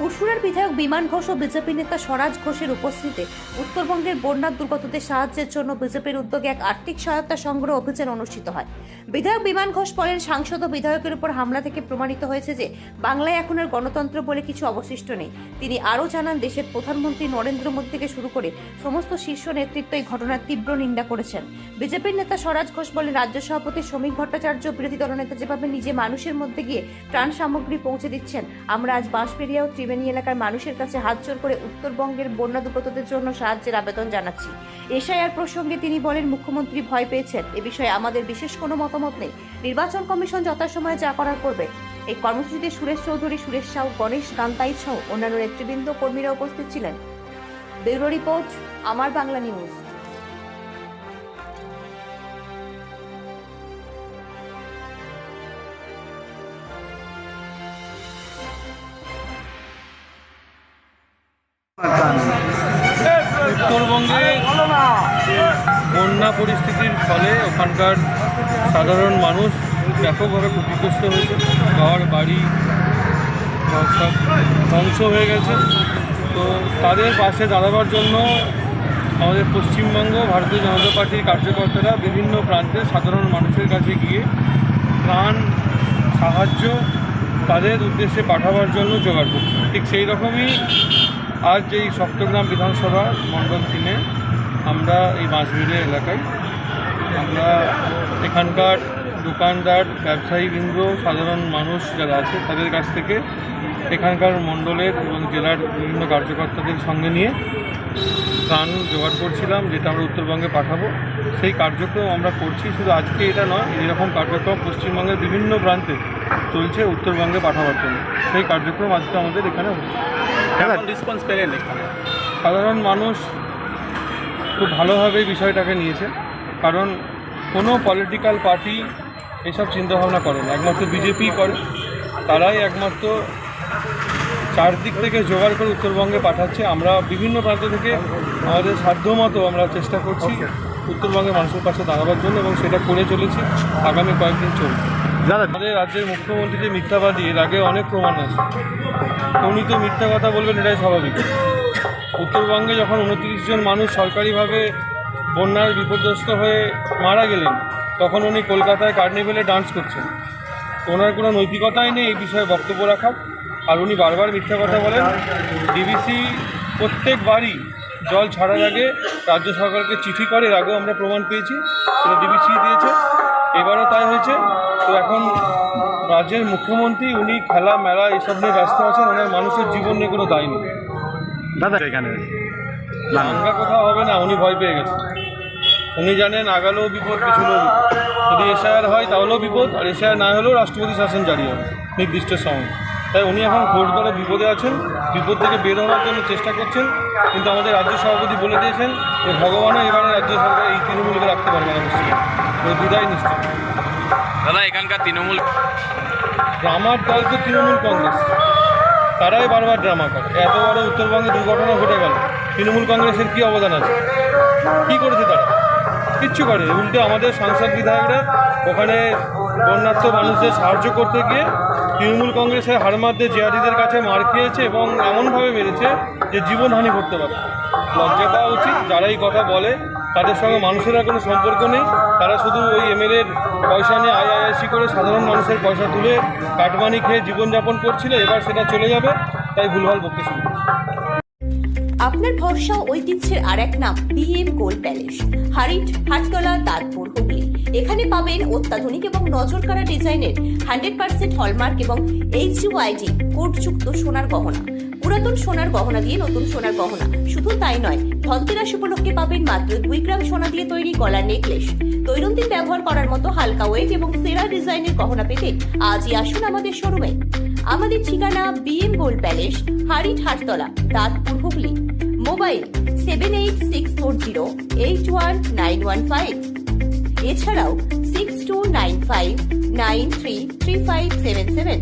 পরশুরার বিধায়ক বিমান ঘোষ ও বিজেপি নেতা স্বরাজ ঘোষের উপস্থিতিতে উত্তরবঙ্গের বন্যার দুর্গতদের সাহায্যের জন্য বিজেপির উদ্যোগে এক আর্থিক সহায়তা সংগ্রহ অভিযান অনুষ্ঠিত হয়। বিধায়ক বিমান ঘোষ বলেন, সাংসদ ও বিধায়কের উপর হামলা থেকে প্রমাণিত হয়েছে যে বাংলায় এখন আর গণতন্ত্র বলে কিছু অবশিষ্ট নেই। তিনি আরও জানান, দেশের প্রধানমন্ত্রী নরেন্দ্র মোদী থেকে শুরু করে সমস্ত শীর্ষ নেতৃত্ব এই ঘটনার তীব্র নিন্দা করেছেন। বিজেপির নেতা স্বরাজ ঘোষ বলেন, রাজ্য সভাপতি শ্রমিক ভট্টাচার্য বিরোধী দলনেতা যেভাবে নিজে মানুষের মধ্যে গিয়ে ত্রাণ সামগ্রী পৌঁছে দিচ্ছেন, আমরা আজ বাঁশবেড়িয়া ও ত্রিবেণী এলাকার মানুষের কাছে হাত জোর করে উত্তরবঙ্গের বন্যা দুর্গতদের জন্য সাহায্যের আবেদন জানাচ্ছি। এশআইআর প্রসঙ্গে তিনি বলেন, মুখ্যমন্ত্রী ভয় পেয়েছেন। এ বিষয়ে আমাদের বিশেষ কোনো মতামত নেই। নির্বাচন কমিশন যথাসময়ে যা করার করবে। এই কর্মসূচিতে সুরেশ চৌধুরী, সুরেশ সাউ, গণেশ গান্তাই সহ অন্যান্য নেতৃবৃন্দ কর্মীরা উপস্থিত ছিলেন। ব্যুরো রিপোর্ট, আমার বাংলা নিউজ। উত্তরবঙ্গে বন্যা পরিস্থিতির ফলে ওখানকার সাধারণ মানুষ ব্যাপকভাবে ক্ষতিগ্রস্ত হয়েছে। ঘর, বাড়ি সব ধ্বংস হয়ে গেছে। তো তাদের পাশে দাঁড়াবার জন্য আমাদের পশ্চিমবঙ্গ, ভারতীয় জনতা পার্টির কার্যকর্তারা বিভিন্ন প্রান্তে সাধারণ মানুষের কাছে গিয়ে প্রাণ, সাহায্য তাদের উদ্দেশ্যে পাঠাবার জন্য জোগাড় করছে। ঠিক সেই রকমই আজ এই সপ্তগ্রাম বিধানসভা মণ্ডল তিনে আমরা এই বাঁশবিড়ে এলাকায় আমরা এখানকার দোকানদার ব্যবসায়ী ব্যবসায়ীবৃন্দ সাধারণ মানুষ যারা আছে তাদের কাছ থেকে এখানকার মণ্ডলের এবং জেলার বিভিন্ন কার্যকর্তাদের সঙ্গে নিয়ে ত্রাণ জোগাড় করছিলাম যেটা আমরা উত্তরবঙ্গে পাঠাবো। সেই কার্যক্রম আমরা করছি শুধু আজকে এটা নয় এরকম কার্যক্রম পশ্চিমবঙ্গের বিভিন্ন প্রান্তে চলছে উত্তরবঙ্গে পাঠাবার জন্য। সেই কার্যক্রম আজকে আমাদের এখানে রেসপন্স পেলেন সাধারণ মানুষ খুব ভালোভাবে বিষয়টাকে নিয়েছে কারণ কোনো পলিটিক্যাল পার্টি এসব চিন্তাভাবনা করে না। একমাত্র বিজেপি করে। তারাই একমাত্র চারদিক থেকে জোগাড় করে উত্তরবঙ্গে পাঠাচ্ছে। আমরা বিভিন্ন প্রান্ত থেকে আমাদের সাধ্যমতো আমরা চেষ্টা করছি উত্তরবঙ্গের মানুষের পাশে দাঁড়াবার জন্য এবং সেটা করে চলেছি। আগামী কয়েকদিন চলবে। দাদা আমাদের রাজ্যের মুখ্যমন্ত্রী যে মিথ্যাবাদী এর আগে অনেক প্রমাণ আছে। উনি তো মিথ্যা কথা বলবেন এটাই স্বাভাবিক। উত্তরবঙ্গে যখন উনত্রিশ জন মানুষ সরকারিভাবে বন্যার বিপর্যস্ত হয়ে মারা গেলেন, তখন উনি কলকাতায় কার্নিভেলে ডান্স করছেন। ওনার কোনো নৈতিকতাই নেই এই বিষয়ে বক্তব্য রাখার। আর উনি বারবার মিথ্যা কথা বলেন ডিবিসি প্রত্যেকবারই জল ছাড়ার আগে রাজ্য সরকারকে চিঠি করে, এর আগেও আমরা প্রমাণ পেয়েছি, সেটা ডিবিসি দিয়েছে। এবারও তাই হয়েছে। তো এখন রাজ্যের মুখ্যমন্ত্রী, উনি খেলা, মেলা, এসব নিয়ে ব্যস্ত আছেন, ওনার মানুষের জীবন নিয়ে কোনো দায় নেই। দাদা, এখানে দাঙ্গা কোথাও হবে না উনি ভয় পেয়ে গেছেন। উনি জানেন আগালেও বিপদ পিছনেও বিপদ যদি এসআইআর হয় তাহলেও বিপদ আর এসআইআর না হলেও রাষ্ট্রপতি শাসন জারি হবে নির্দিষ্ট সময়। তাই উনি এখন ভোট করে বিপদে আছেন বিপদ থেকে বের হওয়ার জন্য চেষ্টা করছেন কিন্তু আমাদের রাজ্য সভাপতি বলে দিয়েছেন যে ভগবানও এবারে রাজ্য সরকার এই তৃণমূলকে রাখতে পারবে না নিশ্চয়ই ওই বিদায় নিশ্চিত। দাদা এখানকার তৃণমূল ড্রামার দল তো তৃণমূল কংগ্রেস তারাই বারবার ড্রামা করে। এত বড় উত্তরবঙ্গে দুর্ঘটনা ঘটে গেল। তৃণমূল কংগ্রেসের কী অবদান আছে? কী করেছে তারা? কিচ্ছু করে উল্টে আমাদের সাংসদ বিধায়করা ওখানে বন্যার্থ মানুষদের সাহায্য করতে গিয়ে তৃণমূল কংগ্রেসের হারমাদদের জেআরডিদের কাছে মার খেয়েছে এবং এমনভাবে মেরেছে যে জীবনহানি করতে পারে। লজ্জা পাওয়া উচিত। যারা এই কথা বলে, তাদের সঙ্গে মানুষের আর কোনো সম্পর্ক নেই। তারা শুধু ওই এমএলএর পয়সা নিয়ে আইআইএসি করে সাধারণ মানুষের পয়সা তুলে কাটমানি খেয়ে জীবনযাপন করছিল। এবার সেটা চলে যাবে, তাই ভুলভাল বকতে শুরু। আপনার ভরসা ঐতিহ্যের আর এক নাম BM gold palace Harit Hattala Dantpur Hooghly এখানে পাবেন অত্যাধুনিক এবং নজর নজরকাড়া ডিজাইনের হান্ড্রেড পার্সেন্ট হলমার্ক এবং এইচ ইউআইডি কোডযুক্ত সোনার গহনা। পুরাতন সোনার গহনা দিয়ে নতুন সোনার গহনা। শুধু তাই নয়, ধনতেরাস উপলক্ষে পাবেন মাত্র দুই গ্রাম সোনা দিয়ে তৈরি গলার নেকলেস। দৈনন্দিন ব্যবহার করার মতো হালকা ওয়েট এবং সেরা ডিজাইনের গহনা পেতে আজই আসুন আমাদের শোরুমে। আমাদের ঠিকানা BM gold palace Harit Hattala Dantpur Hooghly. Mobile seven eight six four zero eight one nine one five. এছাড়াও six two nine five nine three three five seven seven.